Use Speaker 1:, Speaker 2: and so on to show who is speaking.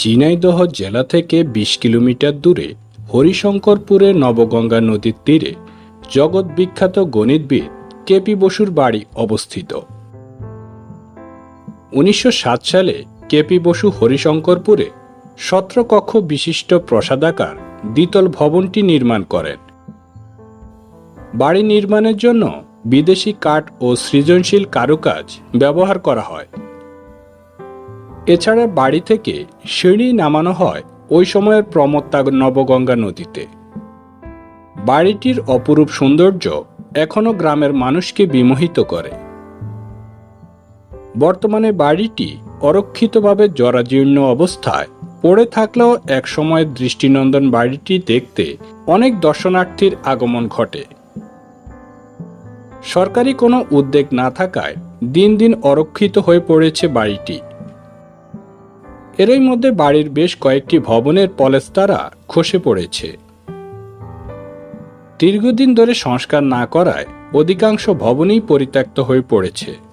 Speaker 1: ঝিনাইদহ জেলা থেকে বিশ কিলোমিটার দূরে হরিশঙ্করপুরে নবগঙ্গা নদীর তীরে জগৎ বিখ্যাত গণিতবিদ কেপি বসুর বাড়ি অবস্থিত। উনিশশো সাত সালে কেপি বসু হরিশঙ্করপুরে সতেরো কক্ষ বিশিষ্ট প্রসাদাকার দ্বিতল ভবনটি নির্মাণ করেন। বাড়ি নির্মাণের জন্য বিদেশি কাঠ ও সৃজনশীল কারুকাজ ব্যবহার করা হয়। এছাড়া বাড়ি থেকে সিঁড়ি নামানো হয় ওই সময়ের প্রমত্তা নবগঙ্গা নদীতে। বাড়িটির অপরূপ সৌন্দর্য এখনও গ্রামের মানুষকে বিমোহিত করে। বর্তমানে বাড়িটি অরক্ষিতভাবে জরাজীর্ণ অবস্থায় পড়ে থাকলেও একসময় দৃষ্টিনন্দন বাড়িটি দেখতে অনেক দর্শনার্থীর আগমন ঘটে। সরকারি কোনো উদ্যোগ না থাকায় দিন দিন অরক্ষিত হয়ে পড়েছে বাড়িটি। এরই মধ্যে বাড়ির বেশ কয়েকটি ভবনের পলেস্তারা খসে পড়েছে। দীর্ঘদিন ধরে সংস্কার না করায় অধিকাংশ ভবনই পরিত্যক্ত হয়ে পড়েছে।